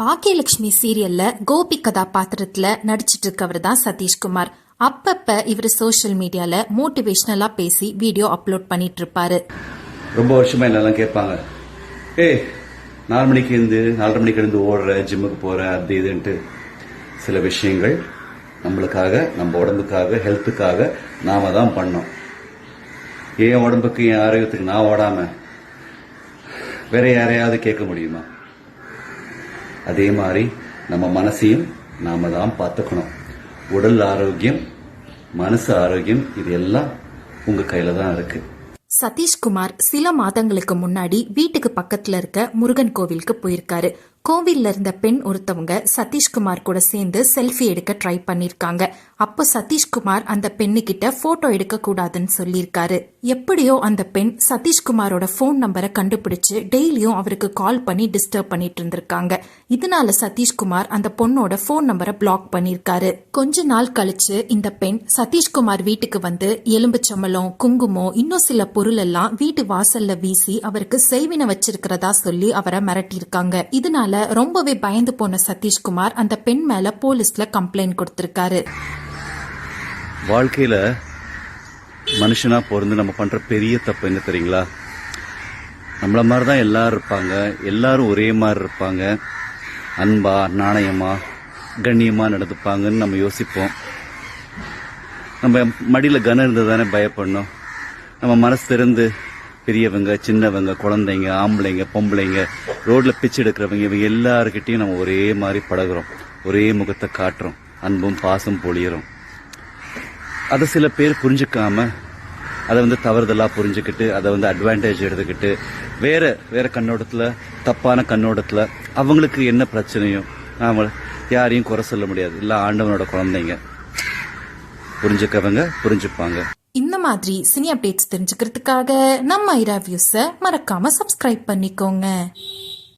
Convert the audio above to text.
பாக்கியலட்சுமி சீரியல்ல கோபி கதாபாத்திரத்துல நடிச்சிட்டு இருக்கவர் தான் சதீஷ்குமார். அப்பப்ப இவர் சோஷியல் மீடியால மோட்டிவேஷனலா பேசி வீடியோ அப்லோட் பண்ணிட்டு இருப்பாரு ரொம்ப வருஷமா என்னெல்லாம் கேட்பாங்க. ஏய் நாலு மணிக்கு இருந்து நாலரை மணிக்கு இருந்து ஓடுற ஜிம்முக்கு போற அது இதுன்ட்டு சில விஷயங்கள் நம்மளுக்காக நம்ம உடம்புக்காக ஹெல்த்துக்காக நாம தான் பண்ணோம். என் உடம்புக்கு என் ஆரோக்கியத்துக்கு நான் ஓடாம வேற யாரையாவது கேட்க முடியுமா? அதே மாதிரி நம்ம மனசையும் நாம தான் பார்த்துக்கணும். உடல் ஆரோக்கியம் மனசு ஆரோக்கியம் இது எல்லாம் உங்க கையில தான் இருக்கு. சதீஷ்குமார் சில மாதங்களுக்கு முன்னாடி வீட்டுக்கு பக்கத்துல இருக்க முருகன் கோவிலுக்கு போயிருக்காரு. கோவில்ல இருந்த பெண் ஒருத்தவங்க சதீஷ்குமார் கூட சேர்ந்து செல்ஃபி எடுக்க ட்ரை பண்ணிருக்காங்க. அப்போ சதீஷ்குமார் அந்த பெண்ணுக்கிட்ட ஃபோட்டோ போட்டோ எடுக்க கூடாதுன்னு சொல்லியிருக்காரு. எப்படியோ அந்த பெண் சதீஷ்குமாரோட ஃபோன் நம்பரை கண்டுபிடிச்சு டெய்லியும் அவருக்கு கால் பண்ணி டிஸ்டர்ப் பண்ணிட்டு இருந்திருக்காங்க. இதனால சதீஷ்குமார் அந்த பொண்ணோட ஃபோன் நம்பரை பிளாக் பண்ணிருக்காரு. கொஞ்ச நாள் கழிச்சு இந்த பெண் சதீஷ்குமார் வீட்டுக்கு வந்து எலும்புச்சம்பளம் குங்குமம் இன்னும் சில பொருள் எல்லாம் வீட்டு வாசல்ல வீசி அவருக்கு செய்வினை வச்சிருக்கிறதா சொல்லி அவரை மிரட்டியிருக்காங்க. இதனால ரொம்பவே பயந்து போன சதீஷ்குமார் அந்த பெண் மேல போலீஸ்ல கம்ப்ளைண்ட் கொடுத்திருக்காரு. வாழ்க்கையில மனுஷனா பிறந்து நம்ம பண்ற பெரிய தப்பு என்ன தெரியுங்களா? நம்மள மாதிரி தான் எல்லாரும் இருப்பாங்க. எல்லாரும் ஒரே மாதிரி இருப்பாங்க. அன்பா நாணயமா கண்ணியமா நடந்துப்பாங்கன்னு நம்ம யோசிப்போம். நம்ம மடியில கனம் இருந்தது தானே பயப்படணும். நம்ம மனசு திறந்து பெரியவங்க சின்னவங்க குழந்தைங்க ஆம்பளைங்க பொம்பளைங்க ரோட்ல பிச்சு எடுக்கிறவங்க இவங்க எல்லாருக்கிட்டையும் நம்ம ஒரே மாதிரி பழகுறோம் ஒரே முகத்தை காட்டுறோம். அன்பும் பாசம் பொழியிறோம். அதை சில பேர் புரிஞ்சுக்காம அதை வந்து தவறுதலா புரிஞ்சுக்கிட்டு அதை வந்து அட்வான்டேஜ் எடுத்துக்கிட்டு வேற வேற கண்ணோட்டத்தில் தப்பான கண்ணோட்டத்தில் அவங்களுக்கு என்ன பிரச்சனையோ நாம யாரையும் குறை சொல்ல முடியாது. இல்லை ஆண்டவனோட குழந்தைங்க. புரிஞ்சுக்கவங்க புரிஞ்சுப்பாங்க. மாதிரி சினி அப்டேட்ஸ் தெரிஞ்சுக்கிறதுக்காக நம்ம ஐரா வியூஸை மறக்காம சப்ஸ்கிரைப் பண்ணிக்கோங்க.